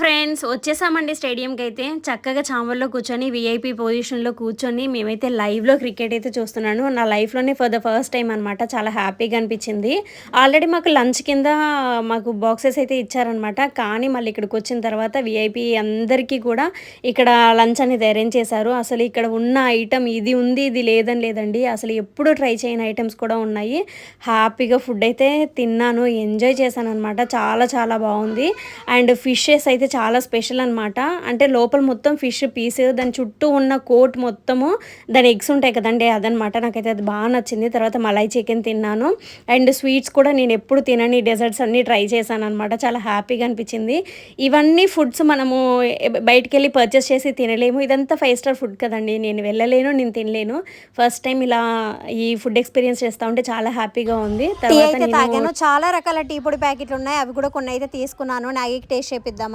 Friends వచ్చేసామండి స్టేడియంకి అయితే చక్కగా చాంబర్లో కూర్చొని విఐపి పొజిషన్లో కూర్చొని మేమైతే లైవ్లో క్రికెట్ అయితే చూస్తున్నాను. నా లైఫ్లోనే ఫర్ ద ఫస్ట్ టైం అనమాట చాలా హ్యాపీగా అనిపించింది. ఆల్రెడీ మాకు లంచ్ కింద మాకు బాక్సెస్ అయితే ఇచ్చారనమాట కానీ మళ్ళీ ఇక్కడికి వచ్చిన తర్వాత విఐపి అందరికీ కూడా ఇక్కడ లంచ్ అనేది అరేంజ్ చేశారు. అసలు ఇక్కడ ఉన్న ఐటమ్ ఇది ఉంది ఇది లేదని లేదండి. అసలు ఎప్పుడు ట్రై చేయని ఐటమ్స్ కూడా ఉన్నాయి. హ్యాపీగా ఫుడ్ అయితే తిన్నాను ఎంజాయ్ చేశాను అనమాట చాలా చాలా బాగుంది. అండ్ ఫిషెస్ అయితే చాలా స్పెషల్ అనమాట అంటే లోపల మొత్తం ఫిష్ పీస్ దాని చుట్టూ ఉన్న కోట్ మొత్తము దాని ఎగ్స్ ఉంటాయి కదండి అదనమాట నాకైతే అది బాగా నచ్చింది. తర్వాత మలై చికెన్ తిన్నాను. అండ్ స్వీట్స్ కూడా నేను ఎప్పుడు తినని డెజర్ట్స్ అన్నీ ట్రై చేశాను అనమాట చాలా హ్యాపీగా అనిపించింది. ఇవన్నీ ఫుడ్స్ మనము బయటికి వెళ్ళి పర్చేస్ చేసి తినలేము. ఇదంతా ఫైవ్ స్టార్ ఫుడ్ కదండి. నేను వెళ్ళలేను నేను తినలేను. ఫస్ట్ టైం ఇలా ఈ ఫుడ్ ఎక్స్పీరియన్స్ చేస్తా ఉంటే చాలా హ్యాపీగా ఉంది. తర్వాత అయితే తాగాను. చాలా రకాల టీ పొడి ప్యాకెట్లు ఉన్నాయి. అవి కూడా కొన్ని అయితే తీసుకున్నాను నాగి టేస్ట్ చేపిద్దామని.